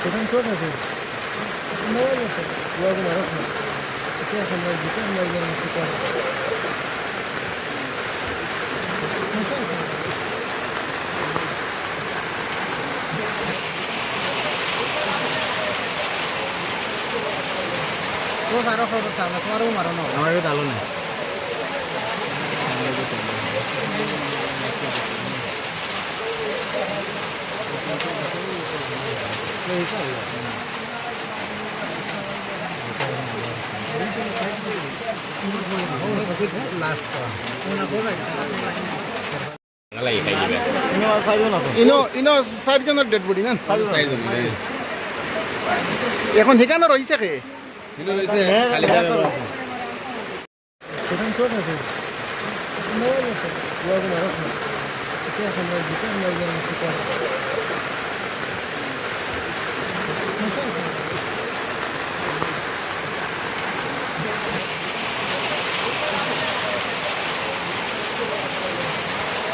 আছে মোবাইল আছে লগন আর আছে এটা সময় দিতে আমরা যেন কি করে তো মারো খবর চাও না তোমারও মারো না আমার এটা আলো ডেড বডি না? এখন কে সেখানে চোখ আছে মোবাইল আছে লগন আর আছে এটা সময় দিতে আমরা যেন কি করে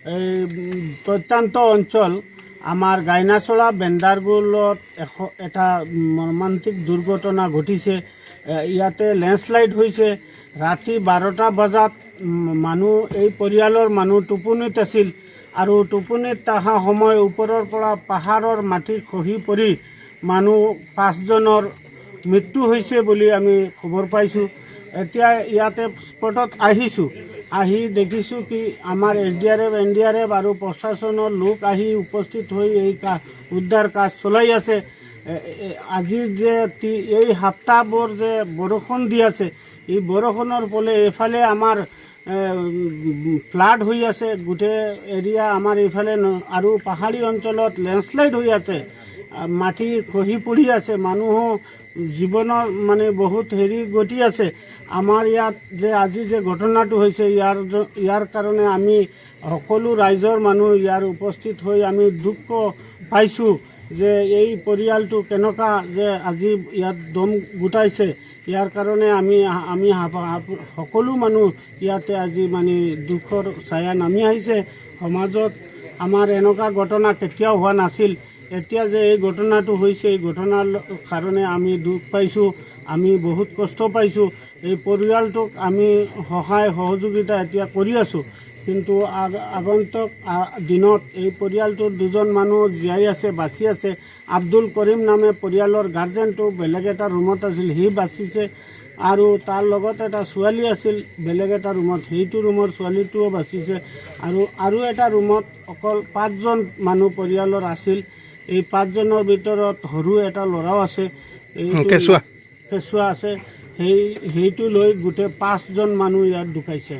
এই উম, প্ৰত্যন্ত অঞ্চল আমাৰ গাইনাচলা বেণ্ডাৰগুলত এশ এটা মৰ্মান্তিক দুৰ্ঘটনা ঘটিছে। ইয়াতে লেণ্ডশ্লাইড হৈছে। ৰাতি বাৰটা বজাত মানুহ এই পৰিয়ালৰ মানুহ টোপনিত আছিল আৰু টোপনিত অহা সময় ওপৰৰ পৰা পাহাৰৰ মাটি খহি পৰি মানুহ পাঁচজনৰ মৃত্যু হৈছে বুলি আমি খবৰ পাইছোঁ। এতিয়া ইয়াতে স্পটত আহিছোঁ। আহি দেখিছোঁ কি আমাৰ S D R F, N D R F আৰু প্ৰশাসনৰ লোক আহি উপস্থিত হৈ এই কা উদ্ধাৰ কাজ চলাই আছে। এ- এ- আজি যে এই সপ্তাহবোৰ যে বৰষুণ দি আছে, এই বৰষুণৰ ফলে এইফালে আমাৰ ফ্লাড হৈ আছে, গোটেই এৰিয়া আমাৰ এইফালে আৰু পাহাৰী অঞ্চলত লেণ্ডশ্লাইড হৈ আছে। মাটি খহি পৰি আছে মানুহো জীৱনৰ মানে বহুত হেৰি গতি আছে। আমাৰ ইয়াত যে আজি যে ঘটনাটো হৈছে, ইয়াৰ ইয়াৰ কাৰণে আমি সকলো ৰাইজৰ মানুহ ইয়াৰ উপস্থিত হৈ আমি দুখ পাইছোঁ যে এই পৰিয়ালটো কেনেকুৱা যে আজি ইয়াত দম গোটাইছে। ইয়াৰ কাৰণে আমি আমি সকলো মানুহ ইয়াতে আজি মানে দুখৰ ছায়া নামি আহিছে। সমাজত আমাৰ এনেকুৱা ঘটনা কেতিয়াও হোৱা নাছিল। এতিয়া যে এই ঘটনাটো হৈছে, এই ঘটনাৰ কাৰণে আমি দুখ পাইছোঁ, আমি বহুত কষ্ট পাইছোঁ। এই পৰিয়ালটোক আমি সহায় সহযোগিতা এতিয়া কৰি আছোঁ। কিন্তু আগ- আগন্তুক দিনত এই পৰিয়ালটোৰ দুজন মানুহ জীয়াই আছে বাচি আছে। আব্দুল কৰিম নামে পৰিয়ালৰ গাৰ্জেনটো বেলেগ এটা ৰুমত আছিল সি বাচিছে। আৰু তাৰ লগত এটা ছোৱালী আছিল বেলেগ এটা ৰুমত। সেইটো ৰুমৰ ছোৱালীটোও বাচিছে। আৰু আৰু এটা ৰুমত অকল পাঁচজন মানুহ পৰিয়ালৰ আছিল। এই পাঁচজনৰ ভিতৰত সৰু এটা ল'ৰাও আছে। কেঁচুৱা। কেঁচুৱা আছে। সেই সেইটো লৈ গোটেই পাঁচজন মানুহ ইয়াত ঢুকাইছে।